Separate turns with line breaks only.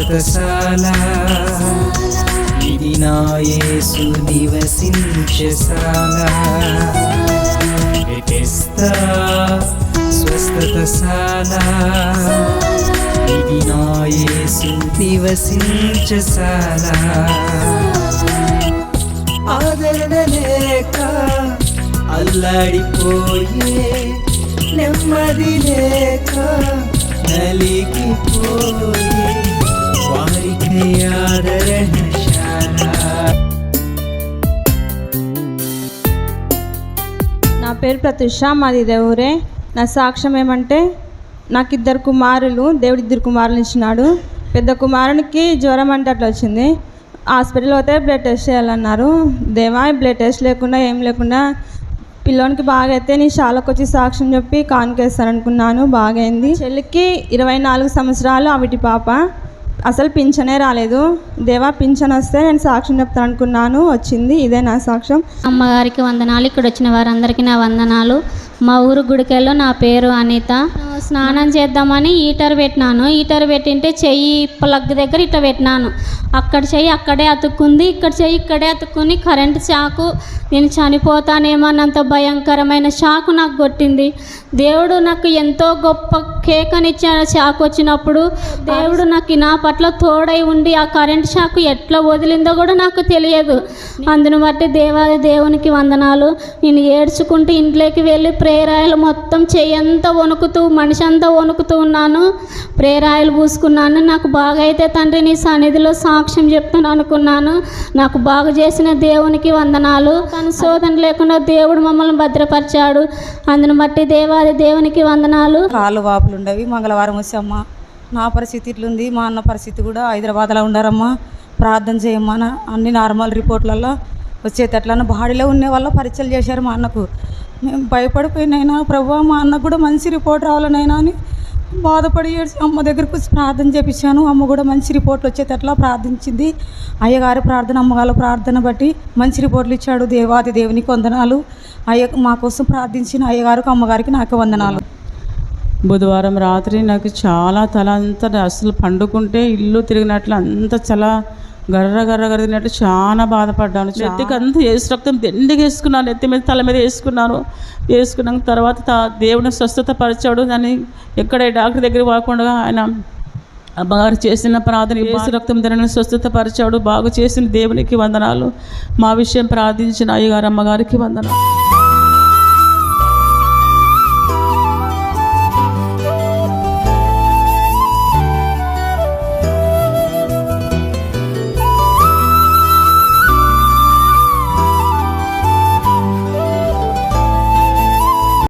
స్వస్థతశాల ఇది నా యేసు నివసించశాల స్వస్థతశాల ఇది నా యేసు నివసించశాల ఆదరణ లేక అల్లాడిపోయే నెమ్మది లేక నలిగిపోయే
నా పేరు ప్రత్యుష మాది ఊరే నా సాక్ష్యం ఏమంటే నాకు ఇద్దరు కుమారులు దేవుడు ఇద్దరు కుమారులు ఇచ్చినాడు. పెద్ద కుమారునికి జ్వరం అంటే అట్లా వచ్చింది. హాస్పిటల్ పోతే బ్లడ్ టెస్ట్ చేయాలన్నారు. దేవా బ్లడ్ టెస్ట్ లేకుండా ఏం లేకుండా పిల్లోనికి బాగా అయితే నేను శాలకు వచ్చి సాక్ష్యం చెప్పి కానుకేస్తాను అనుకున్నాను బాగైంది. చెల్లికి ఇరవై నాలుగు సంవత్సరాలు అవిటి పాప. అసలు పింఛనే రాలేదు. దేవా పింఛన్ వస్తే నేను సాక్ష్యం చెప్తాను అనుకున్నాను. వచ్చింది ఇదే నా సాక్ష్యం.
అమ్మగారికి వందనాలు. ఇక్కడ వచ్చిన వారందరికీ నా వందనాలు. మా ఊరు గుడికెళ్ళో నా పేరు అనిత. స్నానం చేద్దామని హీటర్ పెట్టినాను. హీటర్ పెట్టింటే చెయ్యి ప్లగ్ దగ్గర ఇట్లా పెట్టినాను. అక్కడ చెయ్యి అక్కడే అతుక్కుంది ఇక్కడ చెయ్యి ఇక్కడే అతుక్కుని కరెంటు షాకు నేను చనిపోతానేమన్నంత భయంకరమైన షాకు నాకు కొట్టింది. దేవుడు నాకు ఎంతో గొప్ప కేకనిచ్చాడు షాక్ వచ్చినప్పుడు దేవుడు నాకు నా పట్ల తోడై ఉండి ఆ కరెంట్ షాక్ ఎట్లా వదిలిందో కూడా నాకు తెలియదు. అందును బట్టి దేవాది దేవునికి వందనాలు. నేను ఏడ్చుకుంటూ ఇంట్లోకి వెళ్ళి ప్రేరాయలు మొత్తం చెయ్యంతా వణుకుతూ మనిషి అంతా వణుకుతూ ఉన్నాను. ప్రేరాయలు పూసుకున్నాను. నాకు బాగా అయితే తండ్రి నీ సన్నిధిలో సాక్ష్యం చెప్తాను అనుకున్నాను. నాకు బాగు చేసిన దేవునికి వందనాలు. తన శోధన లేకుండా దేవుడు మమ్మల్ని భద్రపరిచాడు. అందును బట్టి దేవాది దేవునికి వందనాలు.
కాళ్ళు వాపులు ఉండవి. మంగళవారం వచ్చామ్మ నా పరిస్థితి ఇట్లుంది. మా అన్న పరిస్థితి కూడా హైదరాబాద్లో ఉండారమ్మా. ప్రార్థన చేయమ్మా అన్ని. నార్మల్ రిపోర్ట్లలో వచ్చేటట్లన్న బాడీలో ఉండే వాళ్ళ పరీక్షలు చేశారు మా అన్నకు. మేము భయపడిపోయినైనా ప్రభు మా అన్నకు కూడా మంచి రిపోర్ట్ రావాలనైనా అని బాధపడి అమ్మ దగ్గరకు వచ్చి ప్రార్థన చేపించాను. అమ్మ కూడా మంచి రిపోర్ట్లు వచ్చేటట్లా ప్రార్థించింది. అయ్యగారి ప్రార్థన అమ్మగారి ప్రార్థన బట్టి మంచి రిపోర్ట్లు ఇచ్చాడు దేవాది దేవునికి వందనాలు. అయ్య మా కోసం ప్రార్థించిన అయ్యగారికి అమ్మగారికి నాకు వందనాలు.
బుధవారం రాత్రి నాకు చాలా తల అంతా అసలు పండుకుంటే ఇల్లు తిరిగినట్లు అంత చాలా గర్ర గర్ర గరిగినట్టు చాలా బాధపడ్డాను. నెత్తికి అంతా వేసి రక్తం దండిగా వేసుకున్నాను. నెత్తి మీద తల మీద వేసుకున్నాను. వేసుకున్నాక తర్వాత తా- దేవుని స్వస్థత పరిచాడు. దాన్ని ఎక్కడ డాక్టర్ దగ్గర పోకుండా ఆయన అమ్మగారు చేసిన ప్రార్థన వేసి రక్తం ధరని స్వస్థత పరిచాడు. బాగు చేసిన దేవునికి వందనాలు. మా విషయం ప్రార్థించిన అయ్యగారు అమ్మగారికి వందనాలు.